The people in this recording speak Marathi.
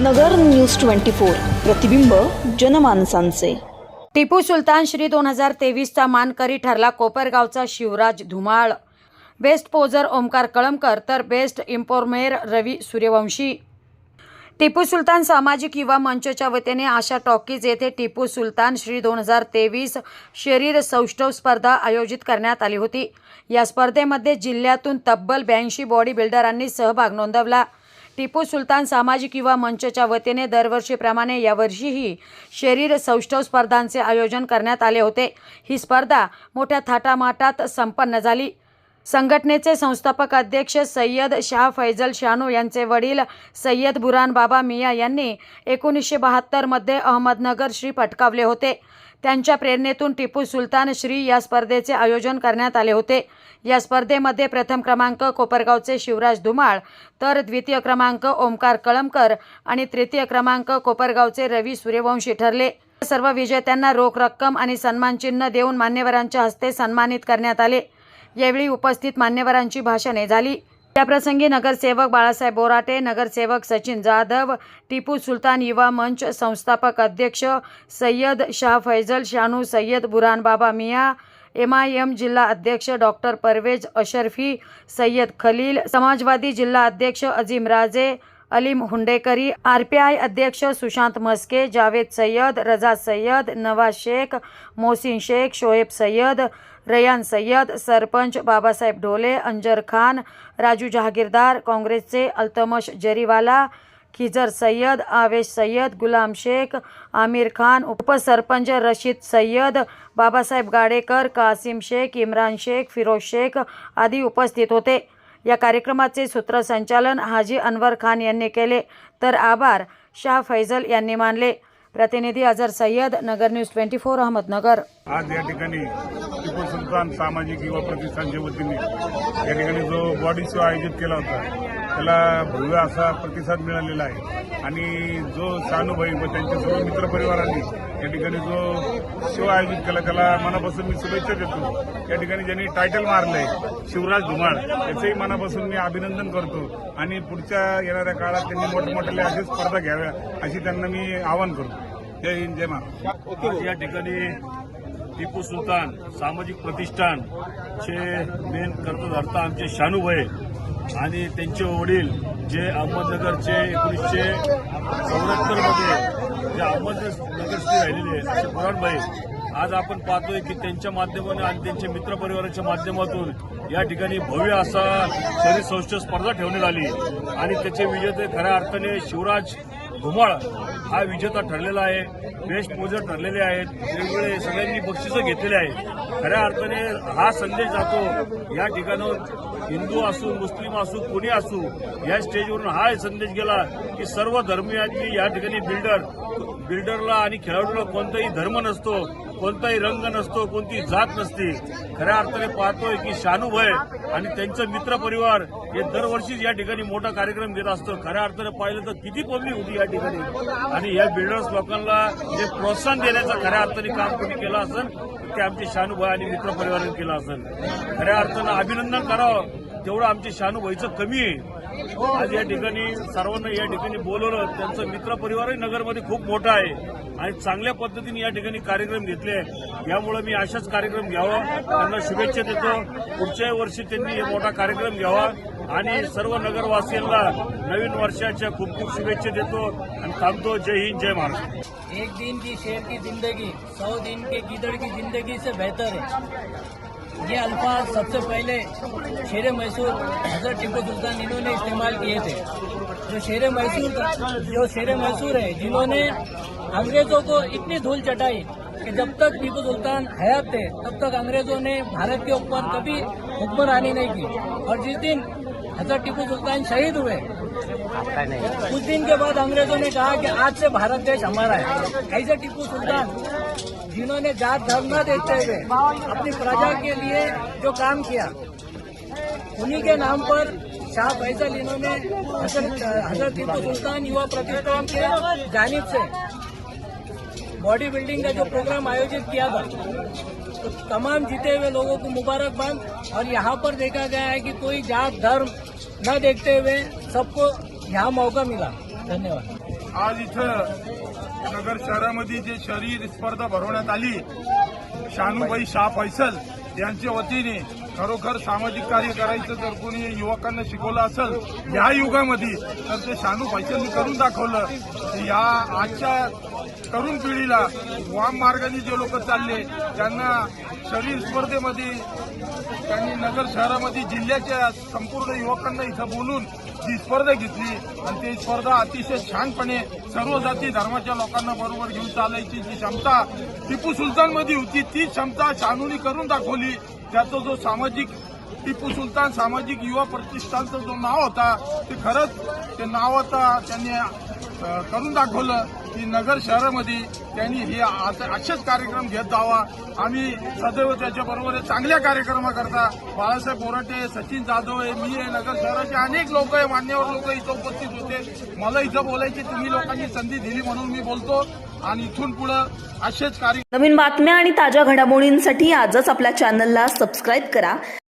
नगर न्यूज ट्वेंटी फोर. प्रतिबिंब जनमानसांचे. टिपू सुलतान श्री दोन हजार तेवीसचा मानकरी ठरला कोपरगावचा शिवराज धुमाळ. बेस्ट पोजर ओमकार कळमकर तर बेस्ट इम्पोर्मेर रवी सूर्यवंशी. टिपू सुलतान सामाजिक युवा मंचच्या वतीने आशा टॉकीज येथे टिपू सुलतान श्री दोन हजार तेवीस शरीर सौष्ठव स्पर्धा आयोजित करण्यात आली होती. या स्पर्धेमध्ये जिल्ह्यातून तब्बल ब्याऐंशी बॉडी बिल्डरांनी सहभाग नोंदवला. टिपू सुलतान सामाजिक युवा मंचच्या वतीने दरवर्षीप्रमाणे यावर्षीही शरीर सौष्ठव स्पर्धांचे आयोजन करण्यात आले होते. ही स्पर्धा मोठ्या थाटामाटात संपन्न झाली. संघटनेचे संस्थापक अध्यक्ष सय्यद शाह फैजल शानू यांचे वडील सय्यद बुरान बाबा मिया यांनी एकोणीसशे बहात्तरमध्ये अहमदनगर श्री पटकावले होते. त्यांच्या प्रेरणेतून टिपू सुलतान श्री या स्पर्धेचे आयोजन करण्यात आले होते. या स्पर्धेमध्ये प्रथम क्रमांक कोपरगावचे शिवराज धुमाळ तर द्वितीय क्रमांक ओमकार कळमकर आणि तृतीय क्रमांक कोपरगावचे रवी सूर्यवंशी ठरले. सर्व विजेत्यांना रोख रक्कम आणि सन्मानचिन्ह देऊन मान्यवरांच्या हस्ते सन्मानित करण्यात आले. यावेळी उपस्थित मान्यवरांची भाषणे झाली. त्याप्रसंगी नगरसेवक बाळासाहेब बोराटे नगरसेवक सचिन जाधव टिपू सुलतान युवा मंच संस्थापक अध्यक्ष सय्यद शाह फैजल शानू सय्यद बुरान बाबा मिया एम आय एम जिल्हा अध्यक्ष डॉक्टर परवेज अशरफी सय्यद खलील समाजवादी जिल्हा अध्यक्ष Azim Raje Alim Hundekari R P I अध्यक्ष सुशांत मस्के जावेद सय्यद रजा सय्यद नवाज शेख मोहसिन शेख शोएब सय्यद रयान सय्यद सरपंच बाबासाहेब ढोले अंजर खान राजू जहागीरदार काँग्रेसचे अल्तमश जरीवाला खिजर सय्यद आवेश सय्यद गुलाम शेख आमिर खान उपसरपंच रशीद सय्यद बाबासाहेब गाडेकर कासिम शेख इम्रान शेख फिरोज शेख आदी उपस्थित होते. या कार्यक्रमाचे सूत्रसंचालन हाजी अनवर खान यांनी केले. तर आभार शाह फैजल यांनी मानले. प्रतिनिधी Azhar Sayyad Nagar news twenty four Ahmednagar. आज या ठिकाणी टिपू सुलतान सामाजिक युवा प्रतिष्ठानच्या वतीने. या ठिकाणी जो बॉडी शो आयोजित केला होता त्याला भव्य असा प्रतिसाद मिळालेला आहे. आणि जो शानूभाई व त्यांच्या सर्व मित्रपरिवारांनी या ठिकाणी जो शो आयोजित केला त्याला मनापासून मी शुभेच्छा देतो. या ठिकाणी ज्यांनी टायटल मारलंय शिवराज धुमाळ याचंही मनापासून मी अभिनंदन करतो. आणि पुढच्या येणाऱ्या काळात त्यांनी मोठमोठ्या अशा स्पर्धा घ्याव्या अशी त्यांना मी आवाहन करतो. जय हिंद जय महाराष्ट्र. आज या ठिकाणी टिपू सुलतान सामाजिक प्रतिष्ठान चे मेन कर्तधर्ता आमचे शानूभाई आणि त्यांचे वडील जे अहमदनगरचे एकोणीसशे चौऱ्याहत्तरमध्ये जे अहमदनगरचे राहिलेले असे बुरानभाई आज आपण पाहतोय की त्यांच्या माध्यमाने आणि त्यांच्या मित्रपरिवाराच्या माध्यमातून या ठिकाणी भव्य असा शरीर स्पर्धा ठेवण्यात आली. आणि त्याचे विजेते खऱ्या अर्थाने शिवराज घुमाळ हा विजेता ठरलेला आहे. बेस्ट पोजर ठरलेले आहेत. वेगवेगळे सगळ्यांनी बक्षिसं घेतलेले आहेत. खऱ्या अर्थाने हा संदेश जातो या ठिकाणाहून हिंदू असू मुस्लिम असू कोणी असू या स्टेजवरून हा संदेश गेला की सर्व धर्मियांनी या ठिकाणी बिल्डर बिल्डरला आणि खेळाडूला कोणताही धर्म नसतो. कोणताही रंग नसतो कोणती जात नसते. खऱ्या अर्थाने पाहतोय की शानूभाई आणि त्यांचं मित्रपरिवार हे दरवर्षीच या ठिकाणी मोठा कार्यक्रम घेत असतो. खऱ्या अर्थाने पाहिलं तर किती पब्लिक होती या ठिकाणी. आणि या बिल्डर्स लोकांना जे प्रोत्साहन देण्याचं खऱ्या अर्थाने काम कोणी केलं असेल ते आमचे शानुभय आणि मित्रपरिवाराने केलं असेल. खऱ्या अर्थानं अभिनंदन करावं. तेवढं आमचे शानूभाईचं कमी आहे. आज या ठिकाणी सर्वांना या ठिकाणी बोलवलं. त्यांचं मित्र परिवारही नगरमध्ये खूप मोठा आहे. आणि चांगल्या पद्धतीने या ठिकाणी कार्यक्रम घेतले आहे यामुळे मी अशाच कार्यक्रम घ्यावा. त्यांना शुभेच्छा देतो. पुढच्या वर्षी त्यांनी मोठा कार्यक्रम घ्यावा. आणि सर्व नगरवासियांना नवीन वर्षाच्या खूप खूप शुभेच्छा देतो आणि थांबतो. जय हिंद जय महाराष्ट्र. एक दिन की शेर की जिंदगी सौ दिन के गिदड़ की जिंदगी से बेहतर है। ये अल्फाज सबसे पहले शेर मैसूर हजरत टिप्पू सुल्तान इन्होंने इस्तेमाल किए थे जो शेर मैसूर जो शेर मैसूर है जिन्होंने अंग्रेजों को इतनी धूल चटाई कि जब तक टीपू सुल्तान हयात थे तब तक अंग्रेजों ने भारत के ऊपर कभी हुक्मरानी नहीं की। और जिस दिन हजरत टीपू सुल्तान शहीद हुए कुछ दिन के बाद अंग्रेजों ने कहा कि आज से भारत देश हमारा है। ऐसे टीपू सुल्तान जिन्होंने जात धर्म न देखते हुए अपनी प्रजा के लिए जो काम किया, उन्हीं के नाम पर शाह फैसल इन्होंने हज़रत हज़रत टिप्पू सुल्तान युवा प्रतिष्ठान के जानिब से बॉडी बिल्डिंग का जो प्रोग्राम आयोजित किया था तो तमाम जीते हुए लोगों को मुबारकबाद। और यहाँ पर देखा गया है कि कोई जात धर्म न देखते हुए सबको यहाँ मौका मिला। धन्यवाद। आज इथं नगर शहरामध्ये जे शरीर स्पर्धा भरवण्यात आली शानूबाई शाह फैसल यांच्या वतीने खरोखर सामाजिक कार्य करायचं जर कोणी युवकांना शिकवलं असेल या युगामध्ये तर ते शानू फैसलनी करून दाखवलं. या आजच्या तरुण पिढीला वाम मार्गाने जे लोक चालले त्यांना शरीर स्पर्धेमध्ये त्यांनी नगर शहरामध्ये जिल्ह्याच्या संपूर्ण युवकांना इथं बोलून ही स्पर्धा घेतली आणि ती स्पर्धा अतिशय छानपणे सर्व जाती धर्माच्या लोकांना बरोबर घेऊन चालायची जी क्षमता टिपू सुलतानमध्ये होती ती क्षमता शानूनी करून दाखवली. त्याचा जो सामाजिक टिपू सुलतान सामाजिक युवा प्रतिष्ठानचं जो नाव होता ते खरंच ते नाव आता त्यांनी करून दाखवलं की नगर शहरामध्ये त्यांनी हे असेच कार्यक्रम घेत जावा. आम्ही सदैव त्याच्याबरोबर चांगल्या कार्यक्रमाकरता बाळासाहेब बोराटे सचिन जाधव आहे मी आहे नगर शहराचे अनेक लोक आहे मान्यवर लोक इथं उपस्थित होते. मला इथं बोलायची तुम्ही लोकांनी संधी दिली म्हणून मी बोलतो. आणि इथून पुढं असेच कार्य नवीन बातम्या आणि ताज्या घडामोडींसाठी आजच आपल्या चॅनलला सबस्क्राईब करा.